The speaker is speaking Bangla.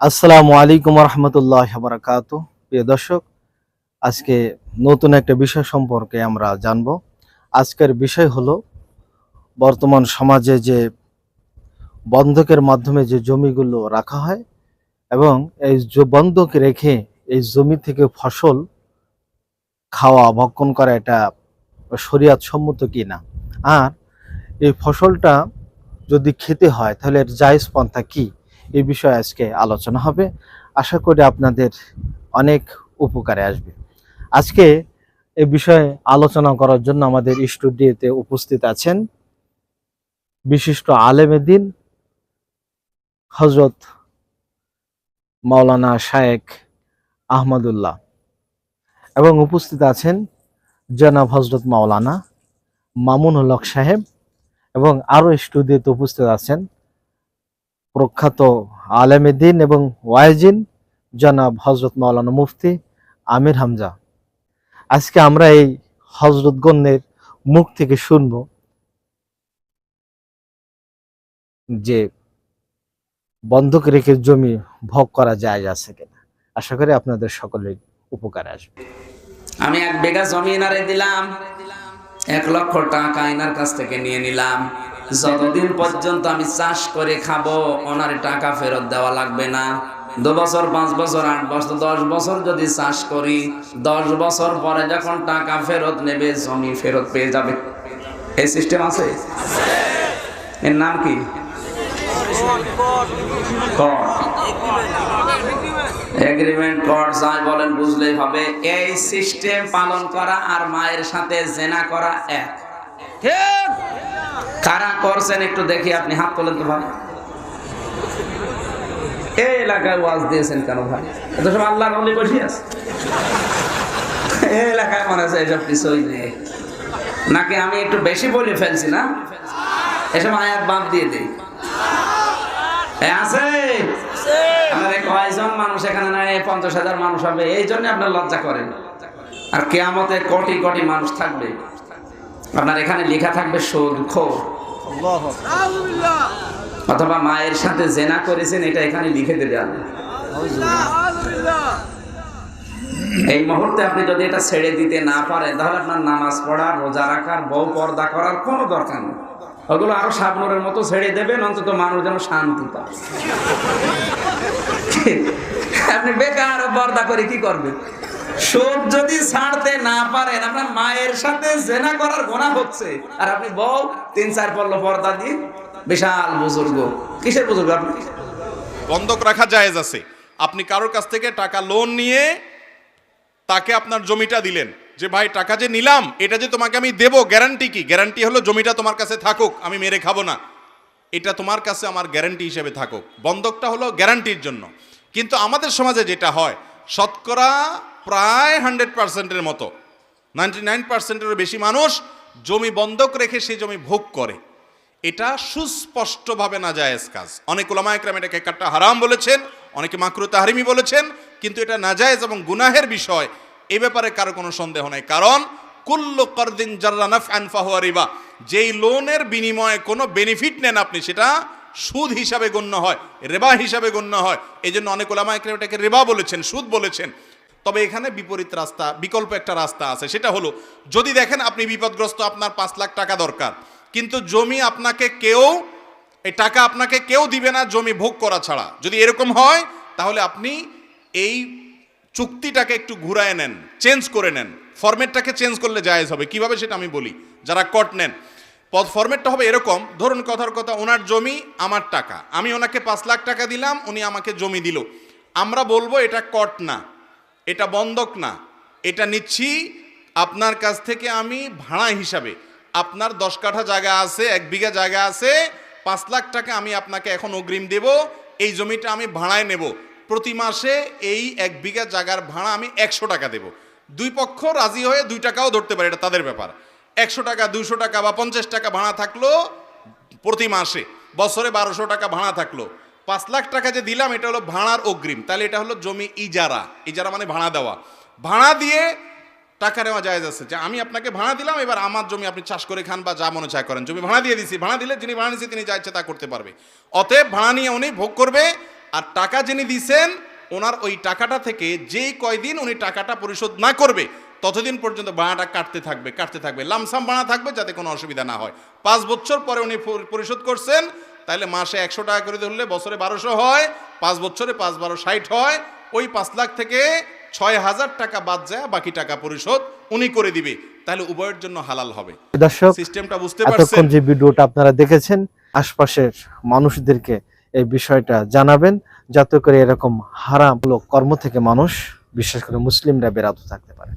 আসসালামু আলাইকুম রহমতুল্লাহ বারাকাতু প্রিয় দর্শক, আজকে নতুন একটা বিষয় সম্পর্কে আমরা জানব। আজকের বিষয় হলো, বর্তমান সমাজে যে বন্ধকের মাধ্যমে যে জমিগুলো রাখা হয় এবং এই বন্ধক রেখে এই জমি থেকে ফসল খাওয়া, ভক্ষণ করা এটা শরিয়াত সম্মত কি না আর এই ফসলটা যদি খেতে হয়, তাহলে এর জায়েজ পন্থা কি? এই বিষয়ে আজকে আলোচনা হবে। আশা করি আপনাদের অনেক উপকারে আসবে। আজকে এ বিষয়ে আলোচনা করার জন্য আমাদের স্টুডিওতে উপস্থিত আছেন বিশিষ্ট আলেমে দিন হজরত মাওলানা শায়েক আহমদুল্লাহ এবং উপস্থিত আছেন জনাব হজরত মাওলানা মামুনুল হক সাহেব এবং আরও স্টুডিওতে উপস্থিত আছেন প্রখ্যাত আলেমে দিন এবং ওয়াইজিন জনাব হজরত মাওলানা মুফতি আমির হামজা। আজকে আমরা এই হজরত গণ্যের মুখ থেকে শুনব যে বন্ধক রেখে জমি ভোগ করা যায় আছে কিনা। আশা করি আপনাদের সকলের উপকারে আসবে। আমি এক বিঘা জমি এনারে দিলাম, এক লক্ষ টাকা এনার কাছ থেকে নিয়ে নিলাম। যতদিন পর্যন্ত আমি চাষ করে খাব, ওনার টাকা ফেরত দেওয়া লাগবে না। দু বছর, পাঁচ বছর, আট বছর, দশ বছর যদি চাষ করি, দশ বছর পরে যখন টাকা ফেরত নেবে, জমি ফেরত পেয়ে যাবে। এই সিস্টেম আছে? এর নাম কি। এগ্রিমেন্ট কর যাই বলেন, বুঝলেই হবে। এই সিস্টেম পালন করা আর মায়ের সাথে জেনা করা এক। ঠিক কারা করছেন একটু দেখি, আপনি হাত তোলেন তো ভাই। এই এলাকায় ওয়াজ দিয়েছেন কেন ভাই? এত সব আল্লাহর অলি বসে আছে? এলাকায় মনে আছে এসব কিছুই নেই। নাকি আমি একটু বেশি বলে ফেলছি না? এসব আয়াত বাদ দিয়ে আছে? আমাদের কয়জন মানুষ এখানে নাই, পঞ্চাশ হাজার মানুষ হবে, এই জন্য আপনার লজ্জা করেন। আর কেয়ামতে কোটি কোটি মানুষ থাকবে। আপনার এখানে লেখা থাকবে সুদ খোর। অথবা মায়ের সাথে জেনা করেছেন এটা এখানে লিখে দেবে এই মুহূর্তে আপনি যদি এটা ছেড়ে দিতে না পারেন তাহলে আপনার নামাজ পড়ার রোজা রাখার বউ পর্দা করার কোনো দরকার নেই। ওগুলো আরও সাবনুরের মতো ছেড়ে দেবেন অন্তত মানুষ যেন শান্তি পায়। আপনি বেকার পর্দা করে কি করবেন? সুদ যদি ছাড়তে না পারেন, আপনার মায়ের সাথে জেনা করার গোনা হচ্ছে। আর আপনি বউ, তিন, চার পল্ল পর্দা দিয়ে বিশাল বুজুর্গ। কিসের বুজুর্গ আপনি? বন্ধক রাখা জায়েজ আছে। আপনি কারোর কাছ থেকে টাকা লোন নিয়ে তাকে আপনার জমিটা দিলেন। যে, ভাই, টাকা যে নিলাম, এটা যে তোমাকে আমি দেব গ্যারান্টি কি? গ্যারান্টি হলো জমিটা তোমার কাছে থাকুক, আমি মেরে খাব না। এটা তোমার কাছে আমার গ্যারান্টি হিসেবে থাকুক। বন্ধকটা হলো গ্যারান্টির জন্য। কিন্তু আমাদের সমাজে যেটা হয়, শতকরা প্রায় হান্ড্রেড পার্সেন্টের মতো নাইনটি নাইন পার্সেন্টেরও বেশি মানুষ জমি বন্ধক রেখে সেই জমি ভোগ করে। এটা সুস্পষ্টভাবে না জায়েজ কাজ। অনেক ওলামা একরাম এটাকে কাট্টা হারাম বলেছেন, অনেকে মাকরু তাহারিমি বলেছেন, কিন্তু এটা নাজায়েজ এবং গুনাহের বিষয়, এ ব্যাপারে কারও কোনো সন্দেহ নেই। কারণ, কুল্লু করদিন জার্রা নাফআন ফাহুয়া রিবা, যেই লোনের বিনিময়ে কোনো বেনিফিট নেন আপনি, সেটা সুদ হিসাবে গণ্য হয়, রেবা হিসাবে গণ্য হয়। এই জন্য অনেক ওলামা একরাম এটাকে রেবা বলেছেন, সুদ বলেছেন। তবে এখানে বিপরীত রাস্তা, বিকল্প একটা রাস্তা আছে। সেটা হলো, যদি দেখেন আপনি বিপদগ্রস্ত, আপনার পাঁচ লাখ টাকা দরকার, কিন্তু জমি আপনাকে কেউ, এই টাকা আপনাকে কেউ দিবে না জমি ভোগ করা ছাড়া। যদি এরকম হয়, তাহলে আপনি এই চুক্তিটাকে একটু ঘুরায় নেন, চেঞ্জ করে নেন। ফরম্যাটটাকে চেঞ্জ করলে জায়েজ হবে। কীভাবে সেটা আমি বলি? যারা কট নেন পদ ফরম্যাটটা হবে এরকম, ধরুন কথার কথা, ওনার জমি, আমার টাকা। আমি ওনাকে পাঁচ লাখ টাকা দিলাম, উনি আমাকে জমি দিল। আমরা বলব, এটা কট না, এটা বন্ধক না, এটা নিচ্ছি আপনার কাছ থেকে আমি ভাড়া হিসাবে। আপনার দশ কাঠা জায়গা আছে, এক বিঘা জায়গা আছে, পাঁচ লাখ টাকা আমি আপনাকে এখন অগ্রিম দেব, এই জমিটা আমি ভাড়ায় নেব। প্রতি মাসে এই এক বিঘা জায়গার ভাড়া আমি একশো টাকা দেব। দুই পক্ষ রাজি হয়ে দুই টাকাও ধরতে পারে, এটা তাদের ব্যাপার। একশো টাকা দুশো টাকা বা পঞ্চাশ টাকা ভাড়া থাকল প্রতি মাসে। বছরে বারোশো টাকা ভাড়া থাকল। পাঁচ লাখ টাকা যে দিলাম, এটা হলো ভাড়ার অগ্রিম। তাহলে এটা হলো জমি ইজারা। ইজারা মানে ভাড়া দেওয়া। ভাড়া দিয়ে টাকা নেওয়া যায় আছে। যে আমি আপনাকে ভাড়া দিলাম, এবার আমার জমি আপনি চাষ করে খান বা যা মনে চায় করেন। জমি ভাড়া দিয়ে দিছি, ভাড়া দিলে যিনি ভাড়া নিচ্ছে তিনি যা ইচ্ছে তা করতে পারবে। অতএব ভাড়া নিয়ে উনি ভোগ করবে, আর টাকা যিনি দিছেন ওনার ওই টাকাটা থেকে যেই কয়দিন উনি টাকাটা পরিশোধ না করবে ততদিন পর্যন্ত ভাড়াটা কাটতে থাকবে কাটতে থাকবে লামসাম ভাড়া থাকবে যাতে কোনো অসুবিধা না হয়। পাঁচ বছর পরে উনি পরিশোধ করছেন তাহলে মাসে একশো টাকা করে ধরলে বছরে বারোশো হয় পাঁচ বছরে পাঁচ বারো ষাট হয় ওই পাঁচ লাখ থেকে ছয় হাজার টাকা বাদ যায় বাকি টাকা পরিশোধ উনি করে দিবে। তাহলে উভয়ের জন্য হালাল হবে। দর্শক সিস্টেমটা বুঝতে পারছেন? যে ভিডিওটা আপনারা দেখেছেন আশপাশের মানুষদেরকে এই বিষয়টা জানাবেন যাতে করে এরকম হারামূলক কর্ম থেকে মানুষ, বিশেষ করে মুসলিমরা বেরাত থাকতে পারে।